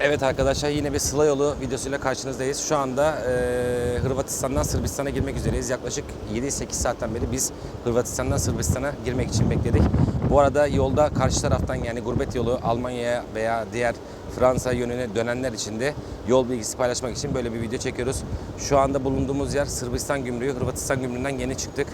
Evet arkadaşlar yine bir Sıla yolu videosuyla karşınızdayız. Şu anda e, Hırvatistan'dan Sırbistan'a girmek üzereyiz. Yaklaşık 7-8 saatten beri biz Hırvatistan'dan Sırbistan'a girmek için bekledik. Bu arada yolda karşı taraftan yani gurbet yolu Almanya'ya veya diğer Fransa yönüne dönenler için de yol bilgisi paylaşmak için böyle bir video çekiyoruz. Şu anda bulunduğumuz yer Sırbistan Gümrüğü. Hırvatistan Gümrüğü'nden yeni çıktık.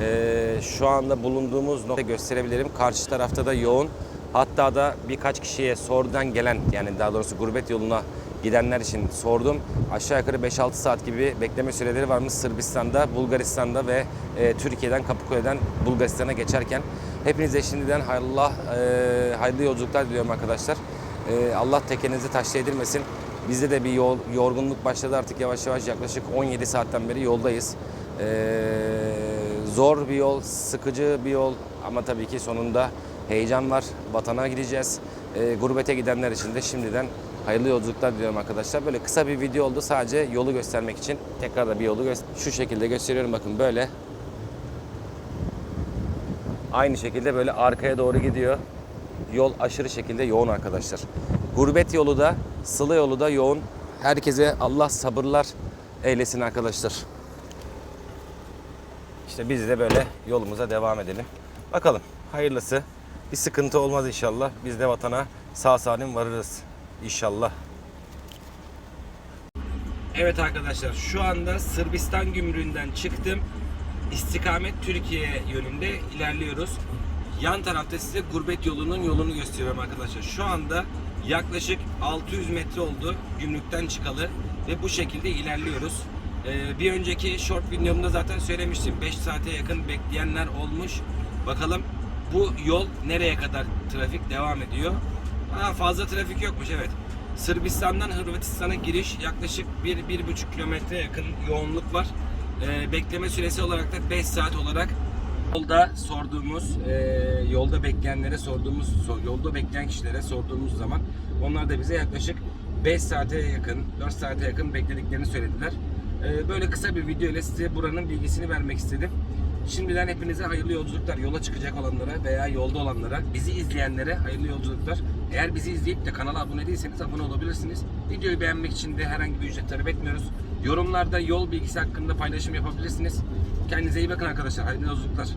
E, şu anda bulunduğumuz nokta gösterebilirim. Karşı tarafta da yoğun. Hatta da birkaç kişiye sordan gelen yani daha doğrusu gurbet yoluna gidenler için sordum. Aşağı yukarı 5-6 saat gibi bekleme süreleri varmış Sırbistan'da, Bulgaristan'da ve e, Türkiye'den Kapıköy'den Bulgaristan'a geçerken. Hepinize şimdiden hayırlı, e, hayırlı yolculuklar diliyorum arkadaşlar. E, Allah tekenizi taş değdirmesin. Bizde de bir yol, yorgunluk başladı artık yavaş yavaş yaklaşık 17 saatten beri yoldayız. E, zor bir yol, sıkıcı bir yol ama tabii ki sonunda heyecan var. Vatana gideceğiz. E, gurbete gidenler için de şimdiden hayırlı yolculuklar diliyorum arkadaşlar. Böyle kısa bir video oldu sadece yolu göstermek için. Tekrar da bir yolu şu şekilde gösteriyorum bakın böyle. Aynı şekilde böyle arkaya doğru gidiyor. Yol aşırı şekilde yoğun arkadaşlar. Gurbet yolu da, sıla yolu da yoğun. Herkese Allah sabırlar eylesin arkadaşlar. İşte biz de böyle yolumuza devam edelim. Bakalım hayırlısı. Bir sıkıntı olmaz inşallah. Biz de vatana sağ salim varırız inşallah. Evet arkadaşlar şu anda Sırbistan gümrüğünden çıktım. İstikamet Türkiye yönünde ilerliyoruz. Yan tarafta size gurbet yolunun yolunu gösteriyorum arkadaşlar. Şu anda yaklaşık 600 metre oldu gümrükten çıkalı ve bu şekilde ilerliyoruz. Ee, bir önceki short videomda zaten söylemiştim. 5 saate yakın bekleyenler olmuş. Bakalım bu yol nereye kadar trafik devam ediyor? Ha, fazla trafik yokmuş evet. Sırbistan'dan Hırvatistan'a giriş yaklaşık 1-1,5 kilometre yakın yoğunluk var. Ee, bekleme süresi olarak da 5 saat olarak yolda sorduğumuz, e, yolda bekleyenlere sorduğumuz, so- yolda bekleyen kişilere sorduğumuz zaman onlar da bize yaklaşık 5 saate yakın, 4 saate yakın beklediklerini söylediler. Ee, böyle kısa bir video ile size buranın bilgisini vermek istedim. Şimdiden hepinize hayırlı yolculuklar. Yola çıkacak olanlara veya yolda olanlara, bizi izleyenlere hayırlı yolculuklar. Eğer bizi izleyip de kanala abone değilseniz abone olabilirsiniz. Videoyu beğenmek için de herhangi bir ücret talep etmiyoruz. Yorumlarda yol bilgisi hakkında paylaşım yapabilirsiniz. Kendinize iyi bakın arkadaşlar. Hayırlı yolculuklar.